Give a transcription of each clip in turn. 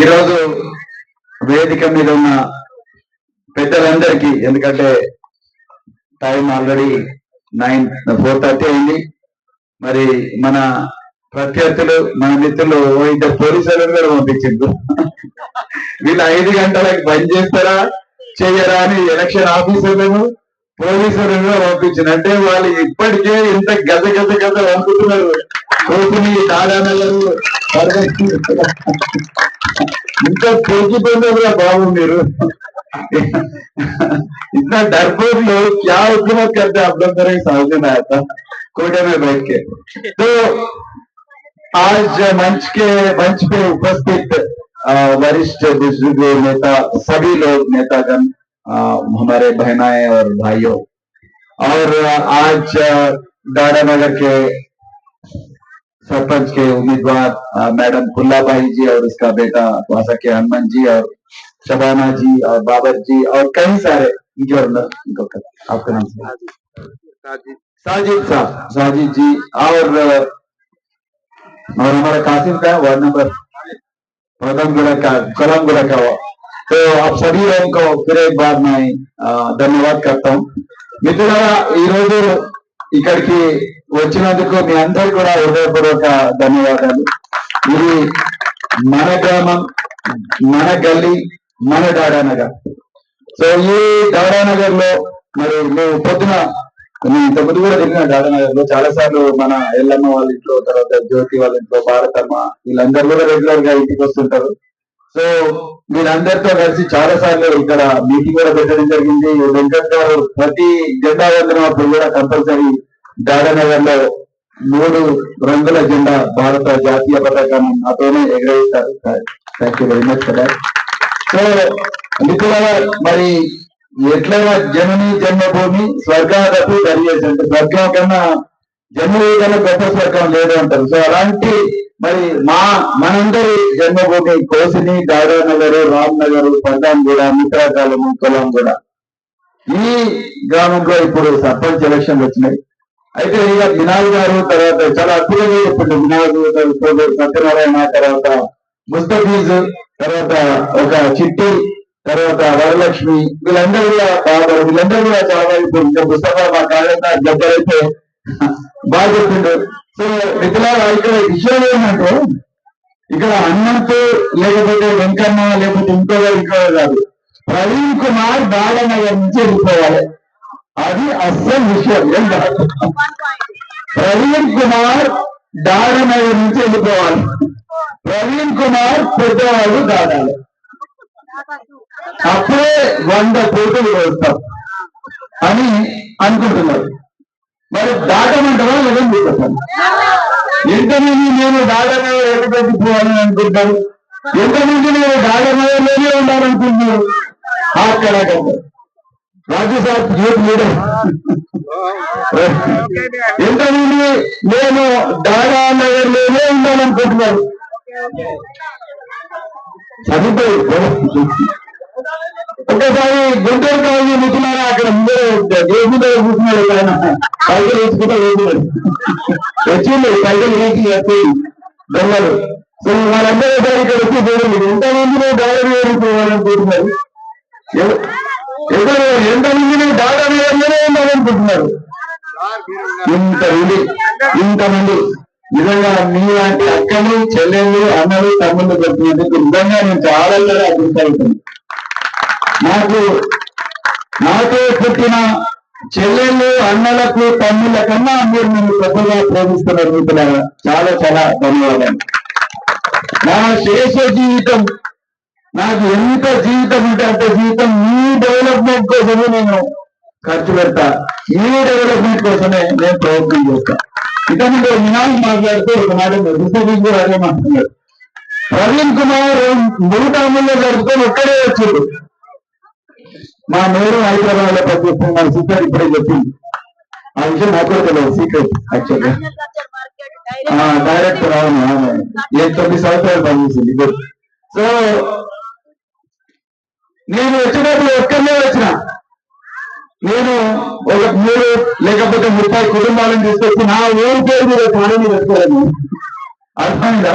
ఈరోజు వేదిక మీద ఉన్న పెద్దలందరికీ ఎందుకంటే time already nine four thirty అయింది. మరి మన ప్రత్యర్థులు మన మిత్రులు ఓ ఇద్దరు పోలీసులు కూడా పంపించిండు వీళ్ళు ఐదు గంటలకు బంద్ చేస్తారా చెయ్యరా అని ఎలక్షన్ ఆఫీసర్లను పోలీసులను కూడా పంపించింది అంటే వాళ్ళు ఇప్పటికే ఇంత గజ గజ గజ పంపుతున్నారు. కోపిని దాదానగరు ఇంకా పెరిగిపోయిందో కూడా బాబు మీరు इतना डरपोक लोग क्या हुकूमत करते हैं आप लोग मेरे समझ में आया था कोटे में बैठ के तो आज मंच के मंच पे उपस्थित अ, वरिष्ठ बुजुर्ग नेता सभी लोग नेतागण अ, हमारे बहनाएं और भाइयों और अ, आज अ, दादा नगर के सरपंच के उम्मीदवार मैडम खुल्लाबाई जी और उसका बेटा वासा के हनुमान जी और शबाना जी और बाबर जी और कई सारे आपका नाम साजिद। साहब साजिद जी और और हमारा कासिम का वार्ड नंबर पदमगुड़ा का कलमगुड़ा का तो आप सभी लोगों को फिर एक बार मैं धन्यवाद करता हूँ। मित्र ఇక్కడికి వచ్చినందుకు మీ అందరికి కూడా హృదయపూర్వక ధన్యవాదాలు. ఇది మన గ్రామం మన గల్లీ మన దాడానగర్. సో ఈ దాడానగర్లో మరి మేము పొద్దున నేను ఇంతకుముందు కూడా తిరిగిన దాడానగర్లో చాలా సార్లు మన ఎల్లమ్మ వాళ్ళ ఇంట్లో తర్వాత జ్యోతి వాళ్ళ ఇంట్లో భారతమ్మ వీళ్ళందరూ కూడా రెగ్యులర్గా ఇంటికి వస్తుంటారు. సో మీరందరితో కలిసి చాలా సార్లు ఇక్కడ మీటింగ్ కూడా పెట్టడం జరిగింది. వెంకట్ గారు ప్రతి జెండా వందనం అప్పుడు కూడా కంపల్సరీ డాడానగర్లో మూడు రంగుల జెండా భారత జాతీయ పతాకాన్ని నాతోనే ఎగరేస్తారు thank you very much sir so మిత్రులారా మరి ఎట్లయినా జనని జన్మభూమి స్వర్గాదపు దరియేసి అంటే స్వర్గం కన్నా జన్మభూమి గొప్ప స్వర్గం లేదు అంటారు. సో అలాంటి మరి మా మనందరి జన్మభూమి కోసిని దాదానగర్ రామ్ నగర్ పద్దాంగూడ మిత్రాకాలము కూడా. ఈ గ్రామంలో ఇప్పుడు సర్పంచ్ ఎలక్షన్లు వచ్చినాయి. అయితే ఇక వినాయక్ గారు తర్వాత చాలా అద్భుతంగా చెప్పిండు. వినాయక్ గారు, సత్యనారాయణ తర్వాత ముస్తఫీజ్ తర్వాత ఒక చిట్టి తర్వాత వరలక్ష్మి వీళ్ళందరూ కూడా బాగా వీళ్ళందరూ కూడా చాలా ఇప్పుడు ఇంకా ముస్తఫా మా కాలంగా దగ్గరైతే బాగా చెప్పిండు. సో మిత్రులారా ఇక్కడ విషయం ఏంటంటే ఇక్కడ అన్నంతో లేకపోతే వెంకన్న లేకపోతే ఇంకోగా ఇంకోగా కాదు. ప్రవీణ్ కుమార్ బాలనగర్ నుంచి వెళ్ళిపోవాలి. అది అస్సలు విషయం ఏం కాదు. ప్రవీణ్ కుమార్ దాడనగర్ నుంచి వెళ్ళిపోవాలి. ప్రవీణ్ కుమార్ పెద్దవాళ్ళు దాడాలి అప్పుడే వంద కోట్లు వస్తాం అని అనుకుంటున్నారు. మరి దాటమంటారా లేదని చెప్పండి ఎంతమంది నేను దాటమే ఎక్కడికి పోవాలని అనుకుంటారు? ఎంతమంది నేను దాడనగర్లోనే ఉండాలనుకుంటున్నారు? అక్కడ రాజ్యసభ యూత్ లీడర్. ఎంతమంది నేను దాడానగర్లోనే ఉండాలనుకుంటున్నారు? చదువుతాయి ఒకసారి గుంటూరు కాలనీ ముఖ్యమైన అక్కడ అందరూ దేవుడి కూర్చున్నాడు ఆయన పైసలు వేసుకుంటా వేసుకున్నాడు వచ్చింది పైసలు వేసి చెప్పి దొంగలు సో వాళ్ళందరూ ఒకసారి ఇక్కడ వచ్చి చూడండి ఎంతమంది డాలర్ వేసుకోవాలనుకుంటున్నారు ఎవ- ఎవరు ఎంతమంది డాలర్ వేయగానే ఉండాలనుకుంటున్నారు ఇంతమంది ఇంతమంది. నిజంగా మీలాంటి అక్కలు చెల్లెళ్ళు అన్నలు తమ్ముళ్ళు పెట్టినందుకు నిజంగా నేను చాలా అభిప్రాయం నాకు నాతో పుట్టిన చెల్లెళ్ళు అన్నలకు తమ్ముళ్ళ కన్నా మీరు నన్ను పెద్దగా ప్రేమిస్తున్నారు మిత్రులారా చాలా చాలా ధన్యవాదాలు. నా శేష జీవితం నాకు ఎంత జీవితం ఉంటే అంత జీవితం మీ డెవలప్మెంట్ కోసమే నేను ఖర్చు పెడతా. మీ డెవలప్మెంట్ కోసమే నేను ప్రయత్నం చేస్తా. ఇక ముందు వినాయక్ మాట్లాడుతూ ఒక మాట రిసర్వింగ్ కూడా అదే మాట్లాడారు. ప్రవీణ్ కుమార్ మూడు అమల్లో జరుపుకొని ఒక్కడే వచ్చాడు. మా మేడం హైదరాబాద్లో పనిచేస్తుంది మన సిస్టర్ ఇప్పుడే చెప్పింది ఆ విషయం నాకు కూడా తెలియదు సీక్రెట్ యాక్చువల్గా డైరెక్టర్ అవును. అవును ఏ తొమ్మిది సంవత్సరాలు పనిచేసింది గుడ్. సో నేను వచ్చినప్పుడు ఒక్కనే వచ్చిన. నేను ఒక మూడు లేకపోతే ముప్పై కుటుంబాలను తీసుకొచ్చి నా ఊరి పేరు మీద కాలనీ పెట్టుకోవాలి అర్థమైందా?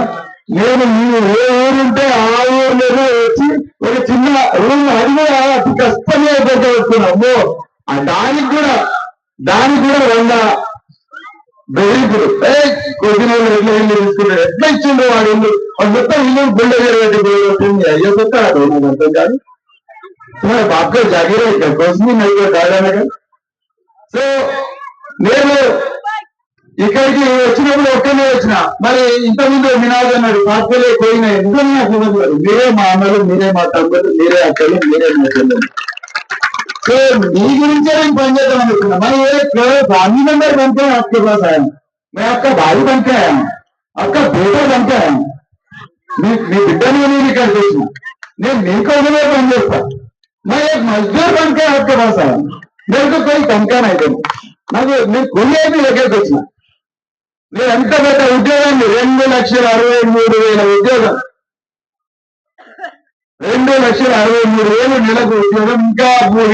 నేను మీరు ఏ ఊరుంటే ఆ ఊర్లోనే వచ్చి ఒక చిన్న రూమ్ అది కూడా అతి కష్టమే అయిపోతే వస్తున్నాము ఆ దానికి కూడా దానికి కూడా వంద బెదిరింపుడు ఏ కొద్ది రోజులు ఎట్లా ఇల్లు తీసుకున్నాడు ఎట్లా ఇచ్చిండు వాడు ఇల్లు వాడు మొత్తం ఇల్లు గుండె జరిగింది అయ్యో చెప్తాడు నాకు అర్థం కాదు तुम्हारे बाप को जागीर है क्या कुछ भी नहीं है दादा नगर సో నేను ఇక్కడికి వచ్చినప్పుడు ఒక్కనే వచ్చిన మరి ఇంతకుముందు వినాలి అన్నాడు పాత్రలే పోయిన ఎందుకు నాకు ఇవ్వదు మీరే మా అన్నలు మీరే మా తమ్ముడు మీరే అక్కలు మీరే మా చెల్లెలు సో మీ గురించే నేను పనిచేద్దాం అనుకున్నా మరి ये फैमिली मेंबर बनते हैं आपके पास आया मैं आपका भाई बन के आया हूँ आपका बेटा बन के आया हूँ మీ మీ బిడ్డని నేను ఇక్కడికి వచ్చిన నేను మీకోసమే పని చేస్తా मैं एक मजदूर बन के आपके पास आया हूँ। मेरे को कोई तनखा नहीं देना నాకు నేను కొలియాకి దగ్గరికి వచ్చిన మీరు ఎంత పెద్ద ఉద్యోగాన్ని రెండు లక్షల అరవై మూడు వేల ఉద్యోగం. రెండు లక్షల అరవై మూడు వేలు నెలకు ఉద్యోగం. ఇంకా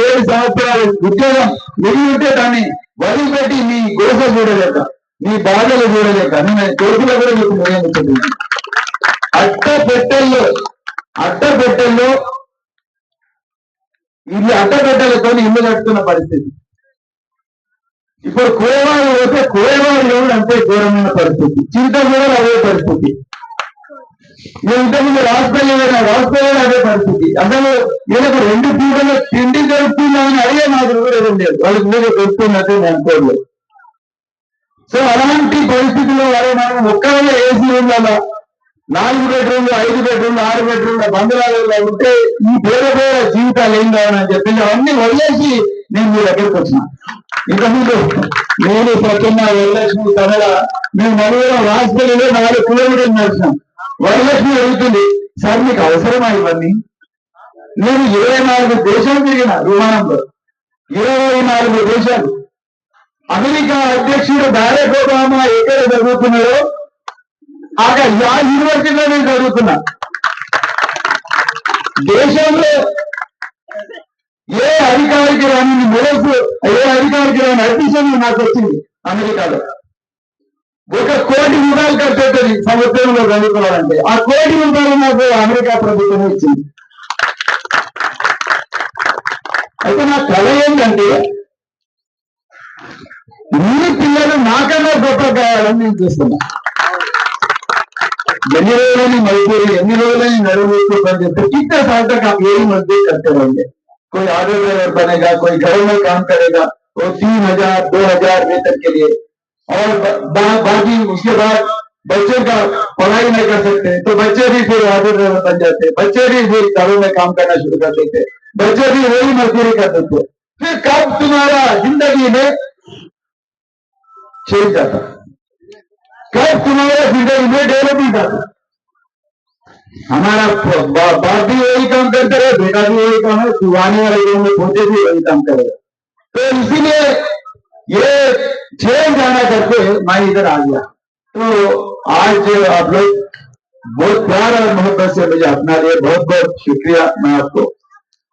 ఏడు సంవత్సరాల ఉద్యోగం మిగిలితే దాన్ని వదిలిపెట్టి మీ గోస చూడలేక మీ బాధలు చూడలేక నేను కొడుకులో కూడా మీకు నిర్ణయించుకుంటున్నాను అట్ట పెట్టెల్లో అట్ట పెట్టెల్లో ఇల్లు అట్ట పెట్టెలతో ఇల్లు కట్టుకున్న పరిస్థితి. ఇప్పుడు కోయవాడు పోతే కోయవాడు ఎవడు అంతే ఘోరమైన పరిస్థితి. చింత అదే పరిస్థితి. నేను ఇంతకుముందు వెళ్ళిన రాష్ట్రంలో అదే పరిస్థితి. అసలు వీళ్ళకి రెండు పూటలు తిండి దొరుకుతుందని అడిగే నాకు కూడా లేదు వాళ్ళకి మీరు దొరుకుతున్నట్టు నేను అనుకోలేదు. సో అలాంటి పరిస్థితుల్లో వారు మనం ఒక్కవేళ ఏసీ ఉండాలా నాలుగు బెడ్రూమ్లు ఐదు బెడ్రూమ్లు ఆరు బెడ్రూమ్ల బంధువులలో ఉంటే ఈ పేద పేద జీవితాలు ఏం కావాలని చెప్పి అవన్నీ వదిలేసి నేను మీ దగ్గరికి వచ్చిన. ఇంతకుముందు నేను ప్రతిన్న వరలక్ష్మి తమిళ మేము నలుగురు హాస్పిటల్లో నాలుగు కిలోమీటర్లు నడిచినాం. వరలక్ష్మి అడుగుతుంది సార్ మీకు అవసరమా ఇవన్నీ? నేను ఇరవై నాలుగు దేశాలు తిరిగిన విమానంలో. ఇరవై నాలుగు దేశాలు. అమెరికా అధ్యక్షుడు బారెక్ ఒబామా ఎక్కడ చదువుతున్నాడో అక్కడ ఆ యూనివర్సిటీలో నేను చదువుతున్నా. దేశంలో ఏ అధికారికి రాని మెడల్స్ ఏ అధికారికి రాని అడ్మిషన్ నాకు వచ్చింది. అమెరికాలో ఒక కోటి రూపాయలు కట్టేది సంవత్సరంలో చదువుకోవాలంటే ఆ కోటి రూపాయలు నాకు అమెరికా ప్రభుత్వం ఇచ్చింది. అయితే నా కళ ఏంటంటే మీ పిల్లలు నాకన్నా గొప్ప కావాలని నేను చూస్తున్నా. ఎన్ని రోజులని మైపూరు ఎన్ని రోజులని నడువు చెప్పి ఇక్కడ సాధక ఏడు మధ్య కట్టేవాళ్ళే कोई ऑटो बनेगा कोई घरों में काम करेगा, वो तीन हज़ार, दो हज़ार वेतन के लिए। और बाकी उसके बाद बच्चे का पढ़ाई नहीं कर सकते तो बच्चे भी फिर ऑटो बन जाते, बच्चे भी फिर घरों में काम करना शुरू कर देते, बच्चे भी वही मजदूरी कर देते। फिर कब तुम्हारा ज़िंदगी में चेंज आता? कब तुम्हारा ज़िंदगी में डेवलपमेंट आता? हमारा बाप भी वही काम करते रहे, बेटा भी वही काम है दुआने वाले लोग में पोते भी वही काम करेगा तो इसीलिए ये चेंज आना करके मैं इधर आ गया। तो आज आप लोग बहुत प्यार और मोहब्बत से मुझे अपना लिए बहुत बहुत शुक्रिया मैं आपको।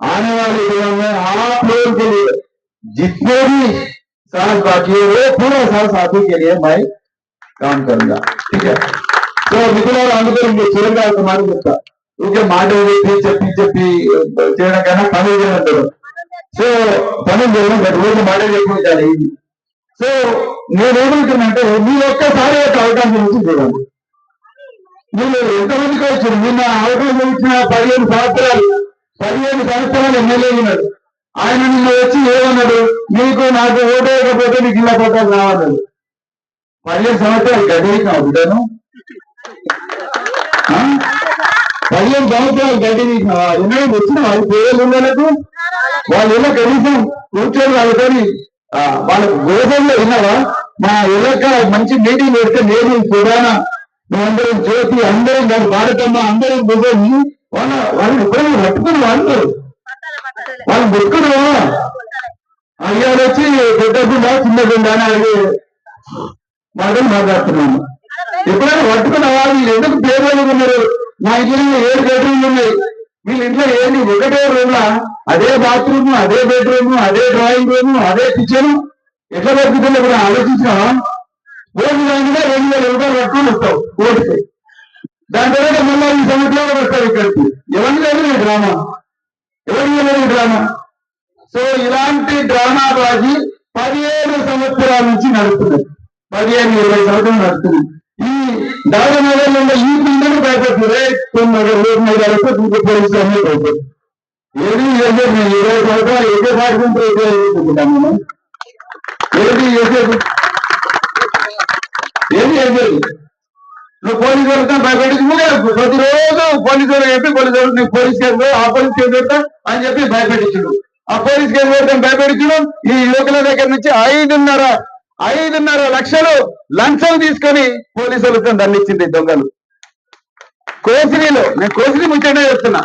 आने वाले दिनों में आप लोगों के लिए जितने भी साथ बाकी है, वो पूरा साल साथी के लिए मैं काम करूँगा। ठीक है? సో మిథునాలు అందుకని ఇంక చివరిగా ఒక మాట చెప్తా. ఇంకా మాట చెప్పి చెప్పి చెప్పి చేయడం కన్నా పని చేయాలంటారు సో పని చేయడం గత రోజు మాట చెప్పుకుంటాను ఇది సో నేనేమంటున్నానంటే మీ ఒక్కసారి ఒక అవకాశం ఇచ్చి చూడండి. మీరు ఎంతమందికి వచ్చారు? నిన్న అవకాశం ఇచ్చిన పదిహేను సంవత్సరాలు పదిహేను సంవత్సరాలు ఎమ్మెల్యే ఉన్నాడు ఆయన నిన్న వచ్చి ఏమన్నాడు? మీకు నాకు ఓటు వేయకపోతే నీకు ఇలా పట్టాలు రావన్నాడు పదిహేను సంవత్సరాలు గడిపిన బిడ్డను పదిహేను సంవత్సరాలు గడిపిన ఎన్నడూ వచ్చిన వాళ్ళు పేరు ఉండేందుకు వాళ్ళు ఎలా కనీసం కూర్చొని వాళ్ళతోని వాళ్ళ వాళ్ళకు గోధంలో మా ఇళ్ళక మంచి మీటింగ్ పెడితే నేను సుడానా మేమందరం జ్యోతి అందరం దాని భారతమ్మ అందరం కూర్చొని వాళ్ళ వాళ్ళు ఎప్పుడైనా పట్టుకుని వాళ్ళు వాళ్ళు ముక్కుడు అయ్యారు వచ్చి పెద్దకుండా చిన్నకుండా అని అడిగి మాటలు మాట్లాడుతున్నాను. ఎప్పుడైనా పట్టుకున్న వాళ్ళు ఎందుకు పేదలు ఉన్నారు? మా ఇంట్లో ఏడు బెడ్రూమ్లు ఉన్నాయి. వీళ్ళ ఇంట్లో ఏంటి ఒకటే రూమ్లా అదే బాత్రూమ్ అదే బెడ్రూమ్ అదే డ్రాయింగ్ రూమ్ అదే కిచెన్ ఎట్లా పట్టుకుంటుందో కూడా ఆలోచించినా ఓటు దానిగా రెండు వేల రూపాయలు పట్టుకొని వస్తావు ఓటుకి దాని తర్వాత మళ్ళీ ఈ సంవత్సరంలో వస్తారు ఇక్కడికి. ఎవరి లేదు డ్రామా? ఎవరి లేదు డ్రామా? సో ఇలాంటి డ్రామా రాజీ పదిహేను సంవత్సరాల నుంచి నడుస్తుంది. పదిహేను ఇరవై సంవత్సరాలు నడుస్తుంది. దాదాపు ఈ పిల్లలు భయపడుతుంది. నగర్ నగరాలకు ఇంకా పోలీసులు అన్నీ భయపడుతుంది. ఏది ఏదో నేను ఇరవై సంవత్సరాలు ఏదే పాడుకుంటే ఏదే ఎదుర్కొంటాను నేను ఏది ఏది ఏది ఏది నువ్వు పోలీసు వాళ్ళతో భయపెట్టి ప్రతిరోజు పోలీసు వాళ్ళు చెప్పి పోలీసు వాళ్ళు నీకు పోలీస్ కేసు ఆ పోలీస్ కేసు పెడతా అని చెప్పి భయపెట్టించుడు. ఆ పోలీస్ కేసు పెడతాం భయపెట్టించడం ఈ యువకుల దగ్గర నుంచి ఐదున్నర ఐదున్నర లక్షలు లంచం తీసుకొని పోలీసులతో దండించింది దొంగలు. కోసిరిలో నేను కోసిరి ముచ్చటే చెప్తున్నా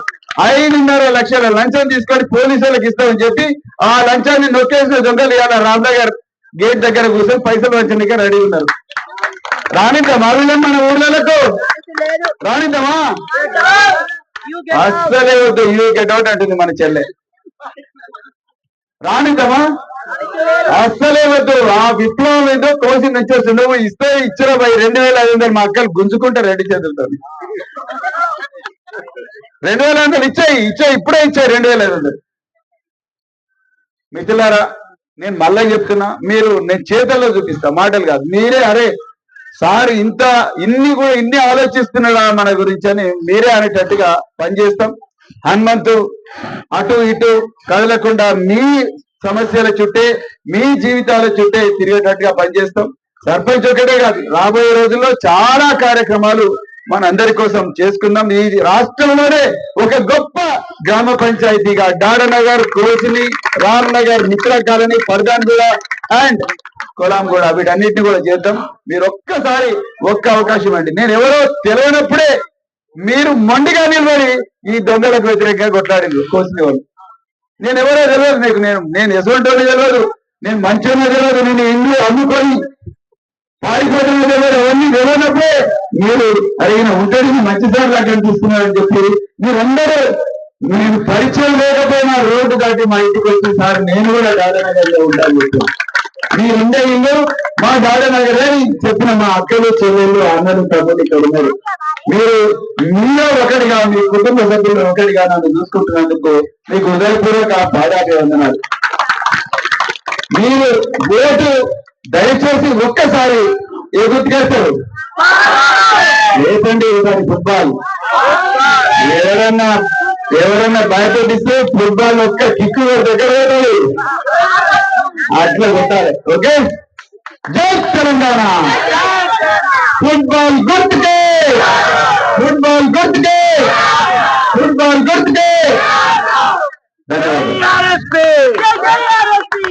ఐదున్నర లక్షల లంచం తీసుకొని పోలీసులకు ఇస్తామని చెప్పి ఆ లంచాన్ని నొక్కేసిన దొంగలు ఇవాళ రామ్నగర్ గేట్ దగ్గర కూర్చొని పైసలు వంచడానికి రెడీ ఉన్నారు. రానిద్దామా వీళ్ళని మన ఊర్లకు రానిద్దామా? అస్సలే వద్దు యూ గెట్ అవుట్ అంటుంది మన చెల్లె. రానిద్దామా? అస్సలే వద్దు. ఆ విప్లవం ఏదో కోసి నచ్చేసి నువ్వు ఇస్తే ఇచ్చిన పోయి రెండు వేల ఐదు వందలు మా అక్కలు గుంజుకుంటే రెడ్డి చేతులతో. రెండు వేల ఐదు వందలు ఇచ్చాయి ఇచ్చాయి ఇప్పుడే ఇచ్చాయి రెండు వేల ఐదు వందలు. మిత్రులారా నేను మళ్ళీ చెప్తున్నా మీరు నేను చేతల్లో చూపిస్తా మాటలు కాదు. మీరే అరే సార్ ఇంత ఇన్ని కూడా ఇన్ని ఆలోచిస్తున్నాడా మన గురించి అని మీరే అనేటట్టుగా పనిచేస్తాం. హనుమంతు అటు ఇటు కదలకుండా మీ సమస్యల చుట్టే మీ జీవితాల చుట్టే తిరిగేటట్టుగా పనిచేస్తాం. సర్పంచ్ ఒకటే కాదు రాబోయే రోజుల్లో చాలా కార్యక్రమాలు మన అందరి కోసం చేసుకుందాం. ఈ రాష్ట్రంలోనే ఒక గొప్ప గ్రామ పంచాయతీగా డాడనగర్ రామ్ రామ్నగర్ మిత్ర కాలనీ పర్దాన్గూడ అండ్ కొలాంగూడ వీటన్నిటిని కూడా చేద్దాం. మీరు ఒక్కసారి ఒక్క అవకాశం అండి. నేను ఎవరో తెలియనప్పుడే మీరు మొండిగా నిలబడి ఈ దొంగలకు వ్యతిరేకంగా కొట్లాడింది కోసిన వాళ్ళు. నేను ఎవరో తెలియదు నీకు. నేను నేను ఎటువంటి తెలియదు. నేను మంచిగా తెలియదు. నేను ఇల్లు అమ్ముకొని పారిపోతున్న తెలియదు. అవన్నీ తెలియనప్పుడే మీరు అడిగిన ఉంటేనే మంచి సార్ లాగా కనిపిస్తున్నారని చెప్పి మీరందరూ నేను పరిచయం లేకపోయినా రోడ్డు దాటి మా ఇంటికి వచ్చి సార్ నేను కూడా దాదానగర్లో ఉంటాను చెప్పి. మీరుండే ఇల్లు మా దాదానగరే అని చెప్పిన మా అక్కలు చెల్లెళ్ళు అన్నలు తమ్ముడు ఇక్కడ ఉన్నారు మీరు మీలో ఒకటిగా మీ కుటుంబ సభ్యులు ఒకటిగా నన్ను చూసుకుంటున్నందుకు మీకు హృదయపూర్వక పాదాభివందనాలు. మీరు ఓటు దయచేసి ఒక్కసారి ఏ లేదండి దాని ఫుట్బాల్. ఎవరన్నా ఎవరన్నా భయపెట్టిస్తే ఫుట్బాల్ ఒక్క కిక్కు దగ్గర అట్లా కొట్టాలి. ఓకే? జై తెలంగాణ ఫుట్బాల్ గుర్తుకే ఫుట్బాల్ గుర్తుకే ఫుట్బాల్ గుర్తుకే ధన్యవాదాలు